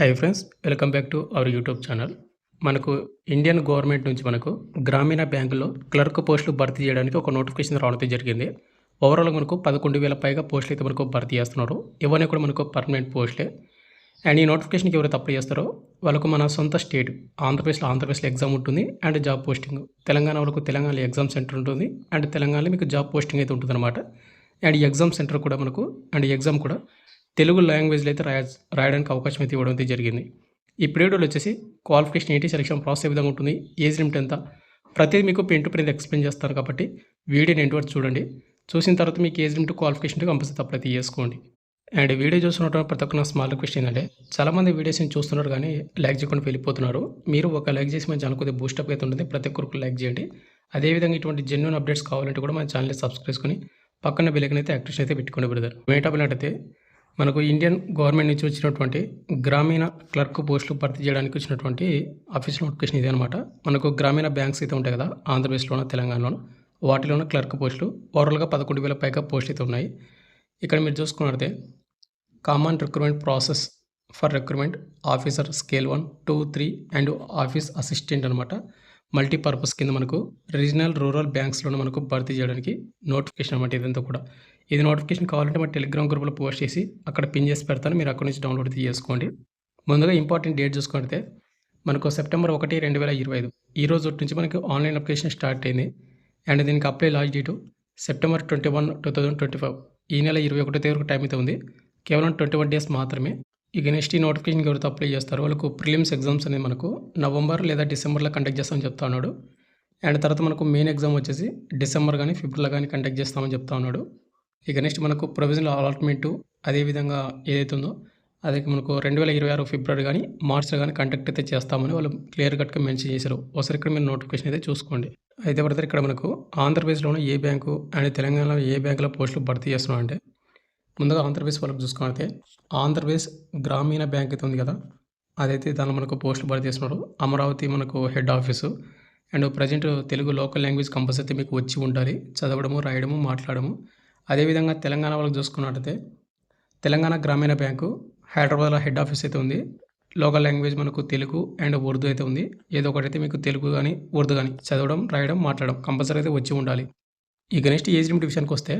Hi friends welcome back to our YouTube channel మనకు Indian government నుంచి మనకు గ్రామీణ బ్యాంకులో క్లర్క్ పోస్టులు భర్తీ చేయడానికి ఒక నోటిఫికేషన్ రావడం జరిగింది. ఓవరాల్ మనకు పదకొండు వేల పైగా పోస్టులు అయితే మనకు భర్తీ చేస్తున్నారు. ఇవన్నీ కూడా మనకు పర్మనెంట్ పోస్టులే. అండ్ ఈ నోటిఫికేషన్కి ఎవరైతే అప్లై చేస్తారో వాళ్ళకు మన సొంత స్టేట్ ఆంధ్రప్రదేశ్లో ఆంధ్రప్రదేశ్లో ఎగ్జామ్ ఉంటుంది అండ్ జాబ్ పోస్టింగ్ తెలంగాణ వాళ్ళకు తెలంగాణలో ఎగ్జామ్ సెంటర్ ఉంటుంది అండ్ తెలంగాణలో మీకు జాబ్ పోస్టింగ్ అయితే ఉంటుంది అనమాట అండ్ ఎగ్జామ్ సెంటర్ కూడా మనకు అండ్ ఎగ్జామ్ కూడా తెలుగు లాంగ్వేజ్లో అయితే రాయ రాయడానికి అవకాశం అయితే ఇవ్వడం అయితే జరిగింది. ఈ పీరియడ్లో వచ్చేసి క్వాలిఫికేషన్ ఏంటి సెలక్షన్ ప్రాసెస్ ఏ విధంగా ఉంటుంది ఏజ్ లిమిట్ ఎంత? ప్రతిదీ మీకు పెన్ టు ఎక్స్ప్లెయిన్ చేస్తారు కాబట్టి వీడియోని ఎండ్ వరకు చూడండి. చూసిన తర్వాత మీకు ఏజ్ లిమిట్ క్వాలిఫికేషన్ కంపల్సరీ తప్పైతే చేసుకోండి. అండ్ వీడియో చూస్తున్నట్టు ప్రతి ఒక్క స్మాల్ రిక్వెస్ట్ ఏంటంటే చాలామంది వీడియోస్ని చూస్తున్నారు కానీ లైక్ చేయకుండా వెళ్ళిపోతున్నారు. మీరు ఒక లైక్ చేసి మన ఛానల్ కొద్దిగా బూస్టప్ అయితే ఉంటుంది. ప్రతి ఒక్కరికి లైక్ చేయండి. అదేవిధంగా ఇటువంటి జెన్యున్ అప్డేట్స్ కావాలంటే కూడా మన ఛానల్ని సబ్స్క్రైబ్ చేసుకుని పక్కన బిల్లకనైతే యాక్టివేషన్ అయితే పెట్టుకోండి బ్రదర్ మెయిన్ అయితే మనకు ఇండియన్ గవర్నమెంట్ నుంచి వచ్చినటువంటి గ్రామీణ క్లర్క్ పోస్టులు భర్తీ చేయడానికి వచ్చినటువంటి ఆఫీస్ నోటిఫికేషన్ ఇదే అనమాట మనకు గ్రామీణ బ్యాంక్స్ అయితే ఉంటాయి కదా ఆంధ్రప్రదేశ్లోనూ తెలంగాణలోనూ. వాటిలోనూ క్లర్క్ పోస్టులు ఓవరాల్గా పదకొండు వేల పైగా పోస్టులు అయితే ఉన్నాయి. ఇక్కడ మీరు చూసుకున్నట్లయితే common recruitment process for recruitment officer scale one two three and office assistant అనమాట మల్టీపర్పస్ కింద మనకు రీజనల్ రూరల్ బ్యాంక్స్లో మనకు భర్తీ చేయడానికి నోటిఫికేషన్ అనమాట ఇదంతా కూడా. ఇది నోటిఫికేషన్ కావాలంటే మా టెలిగ్రామ్ గ్రూప్లో పోస్ట్ చేసి అక్కడ పిన్ చేసి పెడతాను. మీరు అక్కడ నుంచి డౌన్లోడ్ చేసుకోండి ముందుగా ఇంపార్టెంట్ డేట్ చూసుకుంటే మనకు సెప్టెంబర్ ఒకటి రెండు వేల ఇరవై ఐదు. ఈ రోజు నుంచి మనకి ఆన్లైన్ అప్లికేషన్ స్టార్ట్ అయింది. అండ్ దీనికి apply last date September twenty one two thousand twenty five ఈ నెల ఇరవై ఒకటో తేదీ వరకు టైం అయితే ఉంది. కేవలం ట్వంటీ వన్ డేస్ మాత్రమే. ఇక నెక్స్ట్ ఈ నోటిఫికేషన్ ఎవరితో అప్లై చేస్తారు వాళ్ళకు ప్రిలిమ్స్ ఎగ్జామ్స్ అనేది మనకు నవంబర్ లేదా డిసెంబర్లో కండక్ట్ చేస్తామని చెప్తా ఉన్నాడు. అండ్ తర్వాత మనకు మెయిన్ ఎగ్జామ్ వచ్చేసి డిసెంబర్ కానీ ఫిబ్రవరిలో కానీ కండక్ట్ చేస్తామని చెప్తా ఉన్నాడు. ఇక నెక్స్ట్ మనకు ప్రొవిజనల్ అలాట్మెంటు అదేవిధంగా ఏదైతే ఉందో అది మనకు రెండు వేల ఇరవై ఆరు ఫిబ్రవరి కానీ మార్చ్లో కానీ కండక్ట్ అయితే చేస్తామని వాళ్ళు క్లియర్ కట్గా మెన్షన్ చేశారు. ఒకసారి ఇక్కడ మీరు నోటిఫికేషన్ అయితే చూసుకోండి. అయితే బ్రదర్ ఇక్కడ మనకు ఆంధ్రప్రదేశ్లోనే ఏ బ్యాంకు అండ్ తెలంగాణలో ఏ బ్యాంకులో పోస్టులు భర్తీ చేస్తున్నాం అంటే ముందుగా ఆంధ్రప్రదేశ్ వాళ్ళకి చూసుకుంటే ఆంధ్రప్రదేశ్ గ్రామీణ బ్యాంక్ అయితే ఉంది కదా అదైతే దానిలో మనకు పోస్టులు భర్తీ చేస్తున్నారు. అమరావతి మనకు head office and present Telugu local language compulsory మీకు వచ్చి ఉండాలి. చదవడము రాయడము మాట్లాడము అదేవిధంగా తెలంగాణ వాళ్ళకి చూసుకున్నట్టయితే తెలంగాణ గ్రామీణ బ్యాంకు హైదరాబాద్లో హెడ్ ఆఫీస్ అయితే ఉంది. లోకల్ లాంగ్వేజ్ మనకు తెలుగు అండ్ ఉర్దూ అయితే ఉంది. ఏదో ఒకటైతే మీకు తెలుగు కానీ ఉర్దూ కానీ చదవడం రాయడం మాట్లాడడం కంపల్సరీ అయితే వచ్చి ఉండాలి. ఇక నెక్స్ట్ ఏజ్ లిమిట్ విషయానికి వస్తే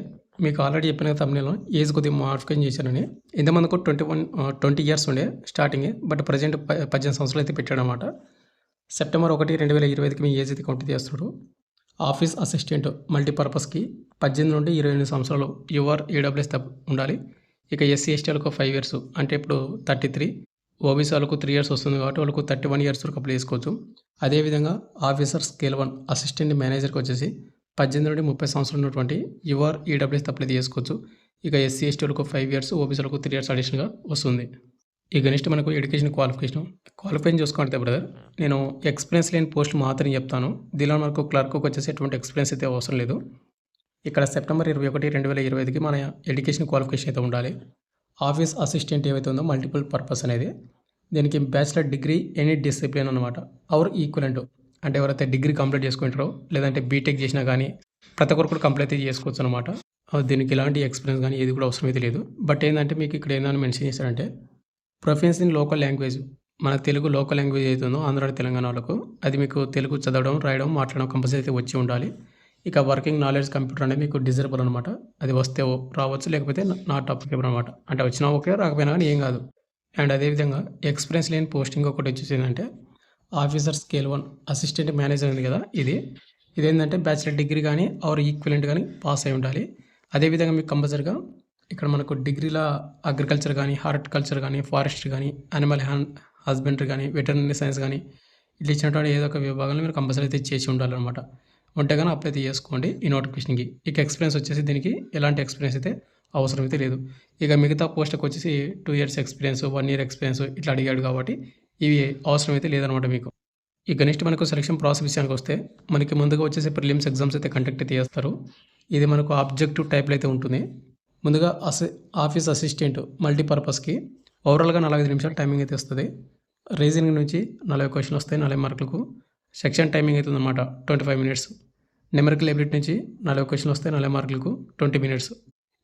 మీకు ఆల్రెడీ చెప్పిన తమిళలో ఏజ్ కొద్దిగా మాడిఫికేషన్ చేశానని ఇంతమందికి ట్వంటీ వన్ ట్వంటీ ఇయర్స్ ఉండే స్టార్టింగ్ బట్ ప్రజెంట్ పద్దెనిమిది సంవత్సరాలు అయితే పెట్టాడనమాట సెప్టెంబర్ ఒకటి రెండు వేల ఇరవై ఐదుకి మీ ఏజ్ అయితే కౌంట్ చేస్తున్నారు. ఆఫీస్ అసిస్టెంట్ మల్టీపర్పస్కి పద్దెనిమిది నుండి ఇరవై ఎనిమిది సంవత్సరాలు యువర్ ఈడబ్ల్యూఎస్ ఉండాలి. ఇక ఎస్సీ ఎస్టీ వాళ్ళకు ఫైవ్ ఇయర్స్ అంటే ఇప్పుడు థర్టీ త్రీ ఓబీసీ వాళ్ళకు త్రీ ఇయర్స్ వస్తుంది కాబట్టి వాళ్ళకు థర్టీ వన్ ఇయర్స్ వరకు అప్లై చేసుకోవచ్చు. అదేవిధంగా ఆఫీసర్ స్కేల్ వన్ అసిస్టెంట్ మేనేజర్కి వచ్చేసి పద్దెనిమిది నుండి ముప్పై సంవత్సరాలు ఉన్నటువంటి యువర్ ఈడబ్ల్యూఎస్ అప్లై చేసుకోవచ్చు. ఇక ఎస్సీ ఎస్టీ వాళ్ళకు ఫైవ్ ఇయర్స్ ఓబీసీలకు త్రీ ఇయర్స్ అడిషనల్గా వస్తుంది. ఇక నెక్స్ట్ మనకు ఎడ్యుకేషన్ క్వాలిఫికేషన్. క్వాలిఫైన్ చూసుకుంటే బ్రదర్. నేను ఎక్స్పీరియన్స్ లేని పోస్ట్ మాత్రం చెప్తాను. దీనిలో మనకు క్లర్క్కి వచ్చేసి ఎటువంటి ఎక్స్పీరియన్స్ అయితే అవసరం లేదు. ఇక్కడ సెప్టెంబర్ ఇరవై ఒకటి రెండు వేల ఇరవై ఐదుకి మన ఎడ్యుకేషన్ క్వాలిఫికేషన్ అయితే ఉండాలి. ఆఫీస్ అసిస్టెంట్ ఏవైతే ఉందో మల్టిపుల్ పర్పస్ అనేది. దీనికి బ్యాచిలర్ డిగ్రీ ఎనీ డిసిప్లిన్ అనమాట అవర్ ఈక్వలెంట్. అంటే ఎవరైతే డిగ్రీ కంప్లీట్ చేసుకుంటారో లేదంటే బీటెక్ చేసినా కానీ ప్రతి ఒక్కరు కూడా కంప్లీట్ అయితే చేసుకోవచ్చు అనమాట దీనికి ఎలాంటి ఎక్స్పీరియన్స్ కానీ ఏది కూడా అవసరం అయితే లేదు. బట్ ఏంటంటే మీకు ఇక్కడ ఏంటని మెన్షన్ చేశారంటే ప్రొఫెన్స్ ఇన్ లోకల్ లాంగ్వేజ్. మన తెలుగు లోకల్ లాంగ్వేజ్ అయితే ఉందో ఆంధ్ర తెలంగాణ వాళ్ళకు. అది మీకు తెలుగు చదవడం రాయడం మాట్లాడడం కంపల్సరీ అయితే వచ్చి ఉండాలి. ఇక వర్కింగ్ నాలెడ్జ్ కంప్యూటర్ అనేది మీకు డిజరబుల్ అనమాట అది వస్తే రావచ్చు లేకపోతే నాట్ అప్లికేబుల్ అనమాట అంటే వచ్చినా ఓకే రాకపోయినా కానీ ఏం కాదు. అండ్ అదేవిధంగా ఎక్స్పీరియన్స్ లేని పోస్టింగ్ ఒకటి వచ్చేసి ఏంటంటే officer scale one assistant manager ఉంది కదా ఇది. ఇదేంటంటే బ్యాచిలర్ డిగ్రీ కానీ ఆర్ ఈక్వలెంట్ కానీ పాస్ అయి ఉండాలి. అదేవిధంగా మీకు కంపల్సరీగా ఇక్కడ మనకు డిగ్రీలో అగ్రికల్చర్ కానీ హార్టికల్చర్ కానీ ఫారెస్ట్ కానీ అనిమల్ హ్యాండ్ హస్బెండరీ కానీ వెటర్నరీ సైన్స్ కానీ ఇట్లా ఇచ్చినటువంటి ఏదో ఒక విభాగంలో మీరు కంపల్సరీ అయితే చేసి ఉండాలన్నమాట. ఉంటే కానీ అప్లై అయితే చేసుకోండి ఈ నోటిఫికేషన్కి. ఇక ఎక్స్పీరియన్స్ వచ్చేసి దీనికి ఎలాంటి ఎక్స్పీరియన్స్ అయితే అవసరం అయితే లేదు. ఇక మిగతా పోస్ట్కి వచ్చేసి two years experience one year experience ఇట్లా అడిగాడు కాబట్టి ఇవి అవసరం అయితే లేదనమాట మీకు. ఇక నెక్స్ట్ మనకు సెలక్షన్ ప్రాసెస్ విషయానికి వస్తే మనకి ముందుగా వచ్చేసి ప్రిలిమ్స్ ఎగ్జామ్స్ అయితే కండక్ట్ అయితే చేస్తారు. ఇది మనకు ఆబ్జెక్టివ్ టైప్లో అయితే ఉంటుంది. ముందుగా అసి ఆఫీస్ అసిస్టెంట్ మల్టీపర్పస్కి ఓవరాల్గా నలభై ఐదు నిమిషాలు టైమింగ్ అయితే వస్తుంది. రీజనింగ్ నుంచి నలభై క్వశ్చన్లు వస్తాయి నలభై మార్కులకు. సెక్షన్ టైమింగ్ అవుతుందన్నమాట twenty five minutes. Numerical ability నుంచి నలభై క్వశ్చన్లు వస్తాయి నలభై మార్కులకు ట్వంటీ మినిట్స్.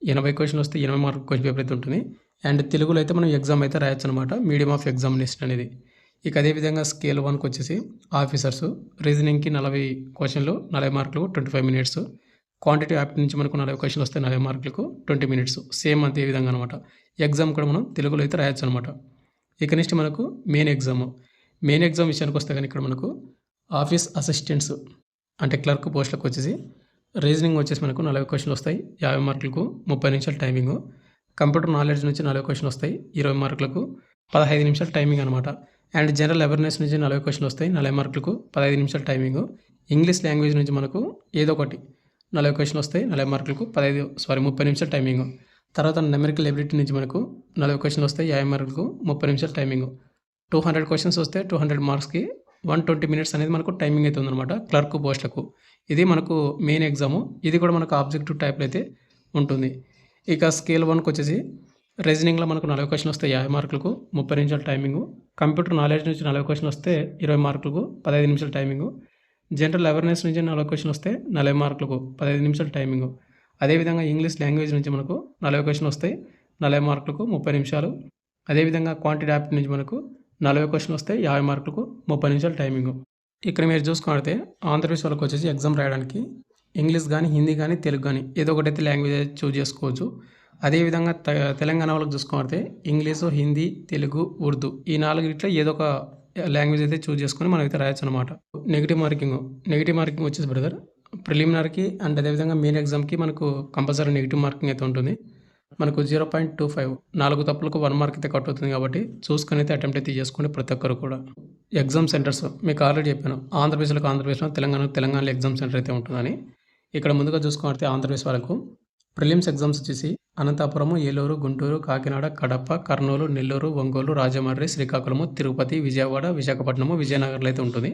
ఎనభై క్వశ్చన్లు వస్తే ఎనభై మార్కు క్వశ్చన్ పేపర్ అయితే ఉంటుంది. అండ్ తెలుగులో అయితే మనం ఎగ్జామ్ అయితే రాయొచ్చు అనమాట మీడియం ఆఫ్ ఎగ్జామినేషన్ అనేది. ఇక అదేవిధంగా స్కేల్ వన్కి వచ్చేసి ఆఫీసర్స్ రీజనింగ్కి నలభై క్వశ్చన్లు నలభై మార్కులు twenty five minutes. Quantity app నుంచి మనకు నలభై క్వశ్చన్లు వస్తాయి నలభై మార్కులకు ట్వంటీ మినిట్స్ సేమ్ అంతే విధంగా అనమాట ఎగ్జామ్ కూడా మనం తెలుగులో అయితే రాయొచ్చు అనమాట ఇక నెక్స్ట్ మనకు మెయిన్ ఎగ్జామ్ మెయిన్ ఎగ్జామ్ విషయానికి వస్తే కానీ ఇక్కడ మనకు ఆఫీస్ అసిస్టెంట్స్ అంటే క్లర్క్ పోస్టులకు వచ్చేసి రీజనింగ్ వచ్చేసి మనకు నలభై క్వశ్చన్లు వస్తాయి యాభై మార్కులకు ముప్పై నిమిషాల టైమింగ్ కంప్యూటర్ నాలెడ్జ్ నుంచి నలభై క్వశ్చన్లు వస్తాయి ఇరవై మార్కులకు పదహైదు నిమిషాల టైమింగ్ అనమాట అండ్ జనరల్ అవేర్నెస్ నుంచి నలభై క్వశ్చన్లు వస్తాయి నలభై మార్కులకు పదహైదు నిమిషాల టైమింగ్ ఇంగ్లీష్ లాంగ్వేజ్ నుంచి మనకు ఏదో ఒకటి నలభై క్వశ్చన్లు వస్తాయి నలభై మార్కులకు పదహైదు సారీ ముప్పై నిమిషాల టైమింగ్ తర్వాత నెమరికల్ ఎబిలిటీ నుంచి మనకు నలభై క్వశ్చన్లు వస్తాయి యాభై మార్కులకు ముప్పై నిమిషాల టైమింగ్ టూ హండ్రెడ్ క్వశ్చన్స్ వస్తే టూ హండ్రెడ్ మార్క్స్కి వన్ ట్వంటీ మినిట్స్ అనేది మనకు టైమింగ్ అయితే ఉందన్నమాట క్లర్క్ పోస్టులకు. ఇది మనకు మెయిన్ ఎగ్జాము ఇది కూడా మనకు ఆబ్జెక్టివ్ టైప్లో అయితే ఉంటుంది. ఇక స్కేల్ వన్కి వచ్చేసి రీజనింగ్లో మనకు నలభై క్వశ్చన్లు వస్తే యాభై మార్కులకు ముప్పై నిమిషాల టైమింగ్ కంప్యూటర్ నాలెడ్జ్ నుంచి నలభై క్వశ్చన్లు వస్తే ఇరవై మార్కులకు పదహైదు నిమిషాల టైమింగ్ జనరల్ అవేర్నెస్ నుంచి నలభై క్వశ్చన్ వస్తే నలభై మార్కులకు పదహైదు నిమిషాల టైమింగ్. అదేవిధంగా ఇంగ్లీష్ లాంగ్వేజ్ నుంచి మనకు నలభై క్వశ్చన్ వస్తాయి. నలభై మార్కులకు ముప్పై నిమిషాలు. అదేవిధంగా క్వాంటిటీ యాప్ నుంచి మనకు నలభై క్వశ్చన్ వస్తాయి యాభై మార్కులకు ముప్పై నిమిషాల టైమింగ్. ఇక్కడ మీరు చూసుకుంటే ఆంధ్రప్రదేశ్ వాళ్ళకి వచ్చేసి ఎగ్జామ్ రాయడానికి ఇంగ్లీష్ కానీ హిందీ కానీ తెలుగు కానీ ఏదో ఒకటైతే లాంగ్వేజ్ చూజ్ చేసుకోవచ్చు. అదేవిధంగా తెలంగాణ వాళ్ళకి చూసుకుంటే ఇంగ్లీషు హిందీ తెలుగు ఉర్దూ ఈ నాలుగిట్లో ఏదో ఒక లాంగ్వేజ్ అయితే చూజ్ చేసుకొని మనం అయితే రాయొచ్చు అనమాట నెగిటివ్ మార్కింగ్ నెగిటివ్ మార్కింగ్ వచ్చేసి బ్రదర్ ప్రిలిమినరీకి అండ్ అదేవిధంగా మెయిన్ ఎగ్జామ్కి మనకు కంపల్సరీ నెగిటివ్ మార్కింగ్ అయితే ఉంటుంది. మనకు జీరో పాయింట్ టూ ఫైవ్ నాలుగు తప్పులకు వన్ మార్క్ అయితే కట్ అవుతుంది కాబట్టి చూసుకొని అయితే అటెంప్ట్ అయితే చేసుకోండి ప్రతి ఒక్కరు కూడా. ఎగ్జామ్ సెంటర్స్ మీకు ఆల్రెడీ చెప్పాను ఆంధ్రప్రదేశ్లో ఆంధ్రప్రదేశ్లో తెలంగాణ తెలంగాణలో ఎగ్జామ్ సెంటర్ అయితే ఉంటుందని. ఇక్కడ ముందుగా చూసుకుంటే ఆంధ్రప్రదేశ్ వాళ్ళకు ప్రిలిమ్స్ ఎగ్జామ్స్ వచ్చేసి అనంతపురము ఏలూరు గుంటూరు కాకినాడ కడప కర్నూలు నెల్లూరు ఒంగోలు రాజమండ్రి శ్రీకాకుళము తిరుపతి విజయవాడ విశాఖపట్నము విజయనగరంలో అయితే ఉంటుంది.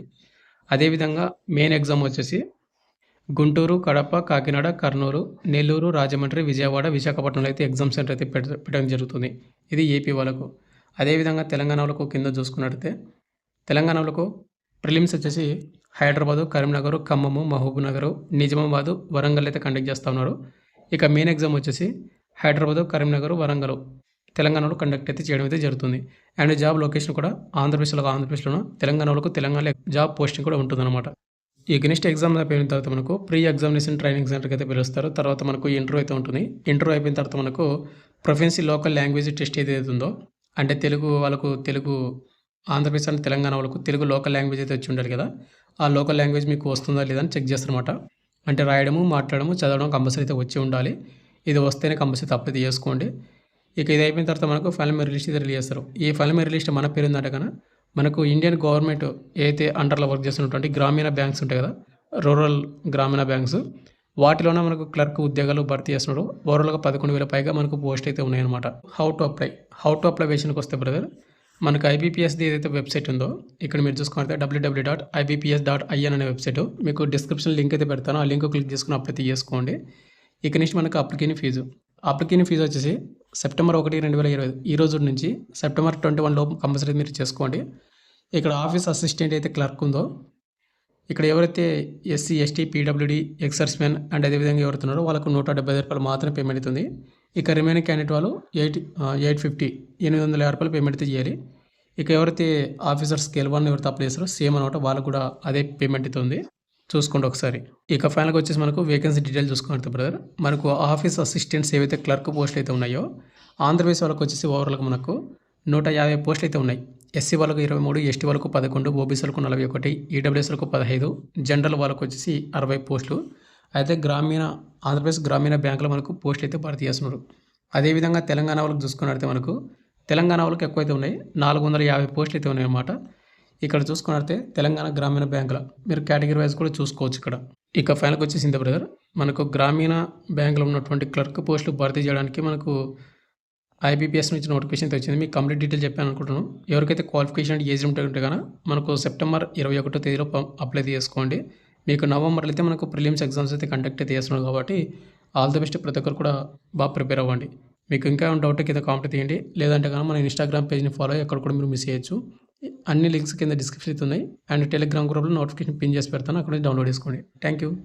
అదేవిధంగా మెయిన్ ఎగ్జామ్ వచ్చేసి గుంటూరు కడప కాకినాడ కర్నూలు నెల్లూరు రాజమండ్రి విజయవాడ విశాఖపట్నంలో అయితే ఎగ్జామ్ సెంటర్ అయితే పెట్ట పెట్టడం జరుగుతుంది. ఇది ఏపీ వాళ్ళకు. అదేవిధంగా తెలంగాణ వాళ్ళకు కింద చూసుకున్నట్టయితే తెలంగాణ వాళ్ళకు ప్రిలిమ్స్ వచ్చేసి హైదరాబాదు కరీంనగర్ ఖమ్మము మహబూబ్నగర్ నిజామాబాదు వరంగల్ అయితే కండక్ట్ చేస్తూ ఉన్నారు. ఇక మెయిన్ ఎగ్జామ్ వచ్చేసి హైదరాబాద్ కరీంనగర్ వరంగల్ తెలంగాణలో కండక్ట్ అయితే చేయడం అయితే జరుగుతుంది. అండ్ జాబ్ లొకేషన్ కూడా ఆంధ్రప్రదేశ్లో ఆంధ్రప్రదేశ్లోనూ? తెలంగాణలో తెలంగాణలో జాబ్ పోస్టింగ్ కూడా ఉంటుందన్నమాట. ఈ నెక్స్ట్ ఎగ్జామ్ అయిపోయిన తర్వాత మనకు ప్రీ ఎగ్జామినేషన్ ట్రైనింగ్ సెంటర్కి అయితే పిలుస్తారు. తర్వాత మనకు ఇంటర్వ్యూ అయితే ఉంటుంది. ఇంటర్వ్యూ అయిపోయిన తర్వాత మనకు ప్రొఫెన్సీ లోకల్ లాంగ్వేజ్ టెస్ట్ ఏదైతే ఉందో అంటే తెలుగు వాళ్ళకు తెలుగు ఆంధ్రప్రదేశ్ అండ్ తెలంగాణ వాళ్ళకు తెలుగు లోకల్ లాంగ్వేజ్ అయితే వచ్చి ఉండాలి కదా. ఆ లోకల్ లాంగ్వేజ్ మీకు వస్తుందా లేదా అని చెక్ చేస్తారనమాట అంటే రాయడము మాట్లాడము చదవడం కంపల్సరీ అయితే వచ్చి ఉండాలి. ఇది వస్తేనే కంపల్సరీ తప్పైతే చేసుకోండి. ఇక ఇది అయిపోయిన తర్వాత మనకు ఫైనల్ మీద రిలీజ్ రిలీజ్ చేస్తారు. ఈ ఫైనల్ మీద రిలీజ్ మన పేరు ఉందంటే కన్నా మనకు ఇండియన్ గవర్నమెంట్ ఏదైతే అండర్లో వర్క్ చేస్తున్నటువంటి గ్రామీణ బ్యాంక్స్ ఉంటాయి కదా? రూరల్ గ్రామీణ బ్యాంక్స్. వాటిలోనే మనకు క్లర్క్ ఉద్యోగాలు భర్తీ చేస్తున్నాడు. ఓవరాల్గా పదకొండు వేల పైగా మనకు పోస్ట్ అయితే ఉన్నాయన్నమాట. How to apply how to apply విషయానికి వస్తే బ్రదర్ మనకు ఐబీపీఎస్ది ఏదైతే వెబ్సైట్ ఉందో ఇక్కడ మీరు చూసుకుంటే WW dot IBPS dot IN అనే వెబ్సైట్ మీకు డిస్క్రిప్షన్ లింక్ అయితే పెడతాను. ఆ లింక్ క్లిక్ చేసుకుని అప్లై చేసుకోండి. ఇక నుంచి మనకు అప్లికేషన్ ఫీజు. అప్లికేషన్ ఫీజు వచ్చేసి సెప్టెంబర్ ఒకటి రెండు వేల ఇరవై ఈ రోజు నుంచి సెప్టెంబర్ ట్వంటీ వన్ లోపు కంపల్సరీ మీరు చేసుకోండి. ఇక్కడ ఆఫీస్ అసిస్టెంట్ అయితే క్లర్క్ ఉందో ఇక్కడ ఎవరైతే SC ST PWD ex-servicemen and అదేవిధంగా ఎవరుతున్నారో వాళ్ళకు నూట డెబ్బై రూపాయలు మాత్రమే పేమెంట్ అవుతుంది. ఇక రిమైనింగ్ క్యాండిడేట్ వాళ్ళు ఎయిట్ ఎయిట్ ఫిఫ్టీ ఎనిమిది వందల యాభై రూపాయలు పేమెంట్ అయితే చేయాలి. ఇక ఎవరైతే ఆఫీసర్ స్కేల్ వన్ ఎవరైతే అప్లై చేస్తారో సేమ్ అనమాట వాళ్ళకు కూడా అదే పేమెంట్ అవుతుంది. చూసుకోండి ఒకసారి. ఇక ఫైనల్గా వచ్చేసి మనకు వేకెన్సీ డీటెయిల్ చూసుకోండి బ్రదర్ మనకు ఆఫీస్ అసిస్టెంట్స్ ఏవైతే క్లర్క్ పోస్టులు అయితే ఉన్నాయో ఆంధ్రప్రదేశ్ వాళ్ళకి వచ్చేసి ఓవరాల్గా మనకు నూట యాభై పోస్టులు అయితే ఉన్నాయి. ఎస్సీ వాళ్ళకు ఇరవై మూడు ఎస్టీ వాళ్ళకు పదకొండు ఓబీసీలకు నలభై ఒకటి ఈడబ్ల్యూఎస్లకు పదహైదు జనరల్ వాళ్ళకు వచ్చేసి అరవై పోస్టులు అయితే గ్రామీణ ఆంధ్రప్రదేశ్ గ్రామీణ బ్యాంకులో మనకు పోస్టులు అయితే భర్తీ చేస్తున్నారు. అదేవిధంగా తెలంగాణ వాళ్ళకి చూసుకున్నట్లయితే మనకు తెలంగాణ వాళ్ళకి ఎక్కువైతే ఉన్నాయి. నాలుగు వందల యాభై పోస్టులు అయితే ఉన్నాయి అన్నమాట ఇక్కడ చూసుకున్నట్టే తెలంగాణ గ్రామీణ బ్యాంకుల మీరు కేటగిరీ వైజ్ కూడా చూసుకోవచ్చు ఇక్కడ. ఇక ఫైనల్కి వచ్చేసింది బ్రదర్? మనకు గ్రామీణ బ్యాంకులో ఉన్నటువంటి క్లర్క్ పోస్టులు భర్తీ చేయడానికి మనకు ఐబీపీఎస్ నుంచి నోటిఫికేషన్ వచ్చింది. మీకు కంప్లీట్ డీటెయిల్ చెప్పాను అనుకుంటున్నాను. ఎవరికైతే క్వాలిఫికేషన్ ఏజ్ ఉంటే కనుక మనకు సెప్టెంబర్ ఇరవై ఒకటో తేదీలో అప్లై చేసుకోండి. మీకు నవంబర్లో అయితే మనకు ప్రిలిమ్స్ ఎగ్జామ్స్ అయితే కండక్ట్ అయితే చేస్తున్నాం కాబట్టి ఆల్ ది బెస్ట్ ప్రతి ఒక్కరు కూడా బాగా ప్రిపేర్ అవ్వండి. మీకు ఇంకా డౌట్ కింద కామెంట్ తీయండి లేదంటే కానీ మన ఇన్స్టాగ్రామ్ పేజ్ని ఫాలో అయ్యి అక్కడ కూడా మీరు మిస్ చేయొచ్చు. అన్ని లింక్స్ కింద డిస్క్రిప్షన్ ఉన్నాయి. అండ్ టెలిగ్రామ్ గ్రూప్లో నోటిఫికేషన్ పిన్ చేసి పెడతాను. అక్కడ డౌన్లోడ్ చేసుకోండి. Thank you.